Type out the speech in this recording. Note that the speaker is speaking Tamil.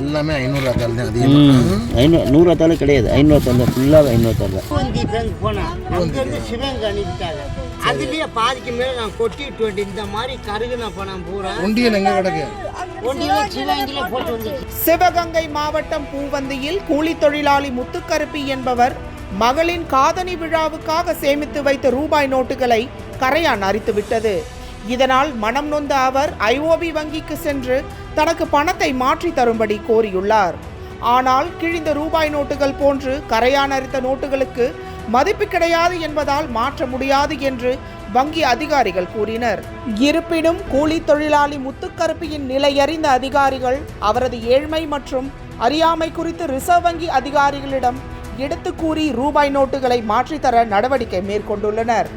எல்லாமே ஐநூறுரூவா தாள் தான் அதிகமாக ஐநூறு நூறு தாள் கிடையாது. ஐநூறுவா தாள் ஃபுல்லாக ஐநூறுவா தாள் தான் பூந்தி பேங்க் போனேன் அங்கேருந்து சிவகங்கை அனுப்பிட்டாங்க. அதுலேயே பாதிக்கு மேலே நான் கொட்டிட்டு வேண்டிய இந்த மாதிரி கருகுன பணம் பூரா. ஒண்டியல் எங்கே கிடக்கு? சிவகங்கை மாவட்டம் பூவந்தியில் கூலி தொழிலாளி முத்துக்கருப்பி என்பவர் மகளின் காதணி விழாவுக்காக சேமித்து வைத்த ரூபாய் நோட்டுகளை கரையான் அரித்துவிட்டது. இதனால் மனம் நொந்த அவர் ஐஓபி வங்கிக்கு சென்று தனக்கு பணத்தை மாற்றி தரும்படி கோரியுள்ளார். ஆனால் கிழிந்த ரூபாய் நோட்டுகள் போன்று கரையான் அரித்த நோட்டுகளுக்கு மதிப்பு கிடையாது என்பதால் மாற்ற முடியாது என்று வங்கி அதிகாரிகள் கூறினர். இருப்பினும் கூலி தொழிலாளி முத்துக்கருப்பியின் நிலையறிந்த அதிகாரிகள் அவரது ஏழ்மை மற்றும் அறியாமை குறித்து ரிசர்வ் வங்கி அதிகாரிகளிடம் எடுத்து கூறி ரூபாய் நோட்டுகளை மாற்றித்தர நடவடிக்கை மேற்கொண்டுள்ளனர்.